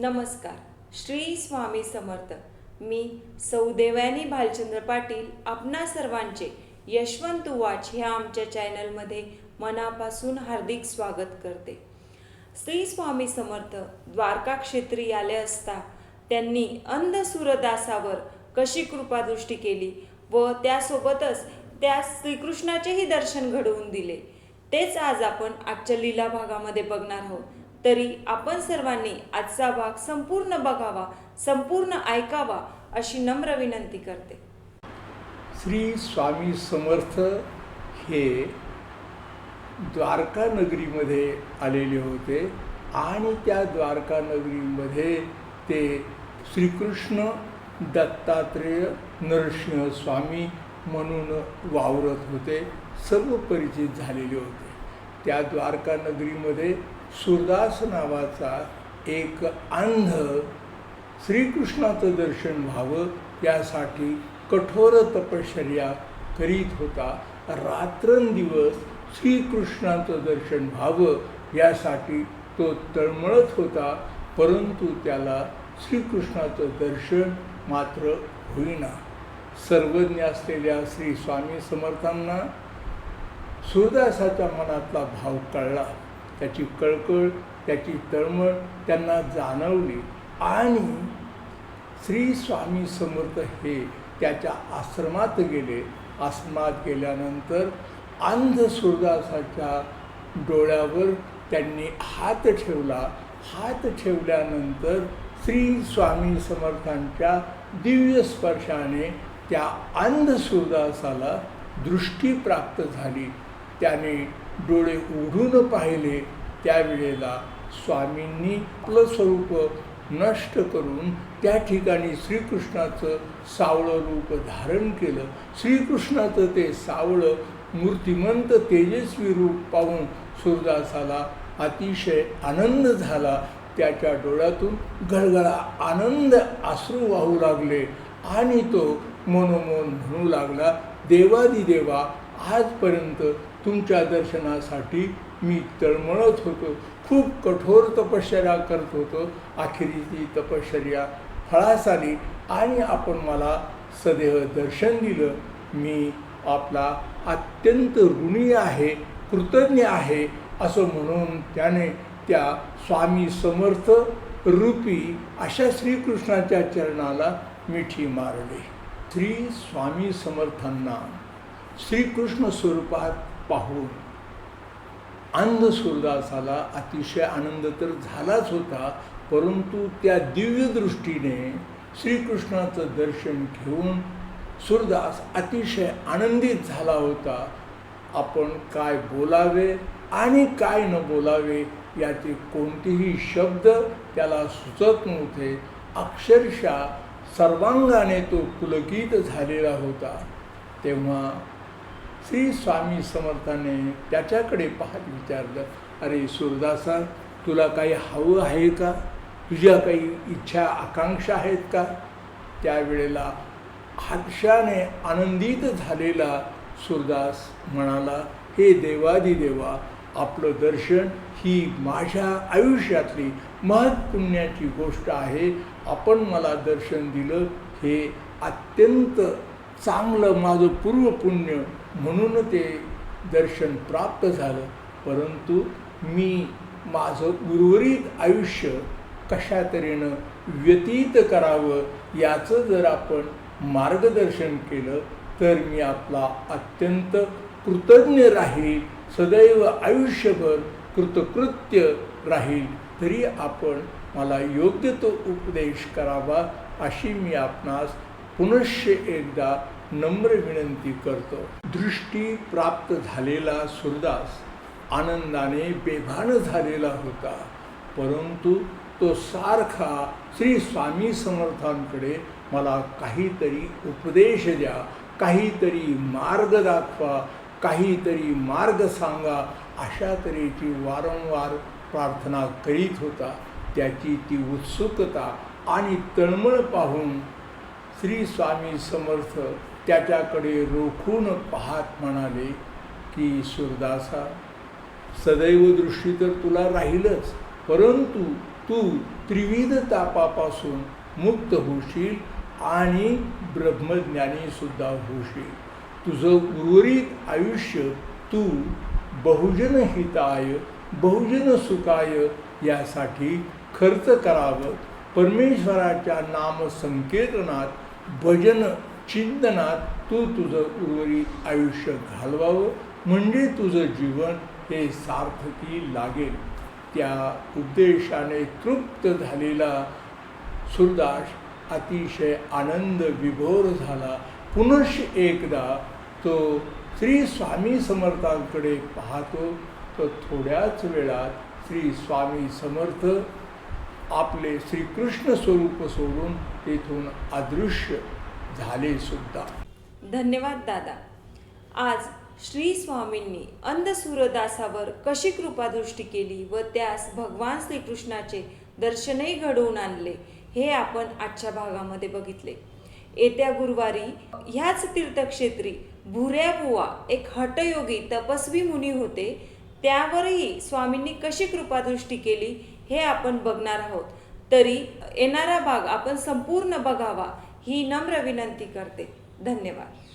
नमस्कार. श्री स्वामी समर्थ. मी सौदेवानी भालचंद्र पाटील आपणा सर्वांचे यशवंत वाच ह्या आमच्या चॅनलमध्ये मनापासून हार्दिक स्वागत करते. श्री स्वामी समर्थ द्वारका क्षेत्री आले असता त्यांनी अंध सूरदासावर कशी कृपादृष्टी केली व त्यासोबतच त्या श्रीकृष्णाचेही दर्शन घडवून दिले. तेच आज आपण आजच्या लीला भागामध्ये बघणार आहोत. तरी आपण सर्वांनी आजचा भाग संपूर्ण बघावा संपूर्ण ऐकावा अशी नम्र विनंती करते. श्री स्वामी समर्थ हे द्वारका नगरीमध्ये आलेले होते आणि त्या द्वारका नगरीमध्ये ते श्रीकृष्ण दत्तात्रेय नरसिंह स्वामी म्हणून वावरत होते सर्व परिचित झालेले होते. त्या द्वारका नगरीमध्ये सुरदास नावाचा एक अंध श्रीकृष्णाचं दर्शन व्हावं यासाठी कठोर तपश्चर्या करीत होता. रात्रंदिवस श्रीकृष्णाचं दर्शन व्हावं यासाठी तो तळमळत होता परंतु त्याला श्रीकृष्णाचं दर्शन मात्र होईना. सर्वज्ञ असलेल्या श्री स्वामी समर्थांना सुरदासाच्या मनातला भाव कळला. त्याची कळकळ त्याची तळमळ त्यांना जाणवली आणि श्री स्वामी समर्थ हे त्याच्या आश्रमात गेले. आश्रमात गेल्यानंतर अंधसूरदासाच्या डोळ्यावर त्यांनी हात ठेवला. हात ठेवल्यानंतर श्री स्वामी समर्थांच्या दिव्य स्पर्शाने त्या अंधसूरदासाला दृष्टी प्राप्त झाली. त्याने डोळे उघडून पाहिले त्यावेळेला स्वामींनी आपलं स्वरूप नष्ट करून त्या ठिकाणी श्रीकृष्णाचं सावळं रूप धारण केलं. श्रीकृष्णाचं ते सावळं मूर्तिमंत तेजस्वी रूप पाहून सूरदासाला अतिशय आनंद झाला. त्याच्या डोळ्यातून गळगळा आनंद अश्रू वाहू लागले आणि तो मनोमन म्हणू लागला देवादिदेवा आजपर्यंत तुमच्या दर्शनासाठी मी तळमळत होतो. खूप कठोर तपश्चर्या करत होतो. अखेरी ती तपश्चर्या फळास आली आणि आपण मला सदैव दर्शन दिलं. मी आपला अत्यंत ऋणी आहे कृतज्ञ आहे असं म्हणून त्याने त्या स्वामी समर्थ रूपी अशा श्रीकृष्णाच्या चरणाला मिठी मारली. श्री स्वामी समर्थांना श्रीकृष्ण स्वरूपात पाहून अंध सुरदासाला अतिशय आनंद तर झालाच होता परंतु त्या दिव्य दृष्टीने श्रीकृष्णाचं दर्शन घेऊन सुरदास अतिशय आनंदित झाला होता. आपण काय बोलावे आणि काय न बोलावे याचे कोणतेही शब्द त्याला सुचत नव्हते. अक्षरशः सर्वांगाने तो पुलकित झालेला होता. तेव्हा श्री स्वामी समर्थाने त्याच्याकडे पाहत विचारलं अरे सूरदासा तुला काही हवं आहे का? तुझ्या काही इच्छा आकांक्षा आहेत का? त्यावेळेला हर्षाने आनंदित झालेला सूरदास म्हणाला हे देवादिदेवा आपलं दर्शन ही माझ्या आयुष्यातली महत्पुण्याची गोष्ट आहे. आपण मला दर्शन दिलं हे अत्यंत चांगलं माझं पूर्वपुण्य म्हणून ते दर्शन प्राप्त झालं. परंतु मी माझं उर्वरित आयुष्य कशा तऱ्हेनं व्यतीत करावं याचं जर आपण मार्गदर्शन केलं तर मी आपला अत्यंत कृतज्ञ राहील सदैव आयुष्यभर कृतकृत्य राहील तरी आपण मला योग्य तो उपदेश करावा अशी मी आपणास पुनश्च एकदा नम्र विनंती करतो. दृष्टी प्राप्त झालेला सुरदास आनंदाने बेभान झालेला होता. परंतु तो सारखा श्री स्वामी समर्थांकडे मला काहीतरी उपदेश द्या काहीतरी मार्ग दाखवा काहीतरी मार्ग सांगा अशा तऱ्हेची वारंवार प्रार्थना करीत होता. त्याची ती उत्सुकता आणि तळमळ पाहून श्री स्वामी समर्थ त्याच्याकडे रोखून पाहत म्हणाले की सुरदासा सदैव दृष्टी तर तुला राहीलच परंतु तू त्रिविध तापापासून मुक्त होशील आणि ब्रह्मज्ञानीसुद्धा होशील. तुझं उर्वरित आयुष्य तू बहुजन हिताय बहुजन सुखाय यासाठी खर्च करावं. परमेश्वराच्या नामसंकेतनात भजन चिंतनात तू तुझं उर्वरित आयुष्य घालवावं म्हणजे तुझं जीवन हे सार्थकी लागेल. त्या उद्देशाने तृप्त झालेला सुरदास अतिशय आनंद विभोर झाला. पुनश एकदा तो श्री स्वामी समर्थांकडे पाहतो. तर थोड्याच वेळात श्री स्वामी समर्थ आपले श्रीकृष्ण स्वरूप सोडून तेथून अदृश्य झाले सुद्धा. धन्यवाद दादा. आज श्री स्वामींनी अंधसूरदासावर कशी कृपादृष्टी केली व त्यास भगवान श्रीकृष्णाचे दर्शनही घडवून आणले हे आपण आजच्या भागामध्ये बघितले. येत्या गुरुवारी ह्याच तीर्थक्षेत्री भुऱ्याबुवा एक हटयोगी तपस्वी मुनी होते त्यावरही स्वामींनी कशी कृपादृष्टी केली हे आपण बघणार आहोत. तरी येणारा भाग आपण संपूर्ण बघावा ही नम्र विनंती करते. धन्यवाद.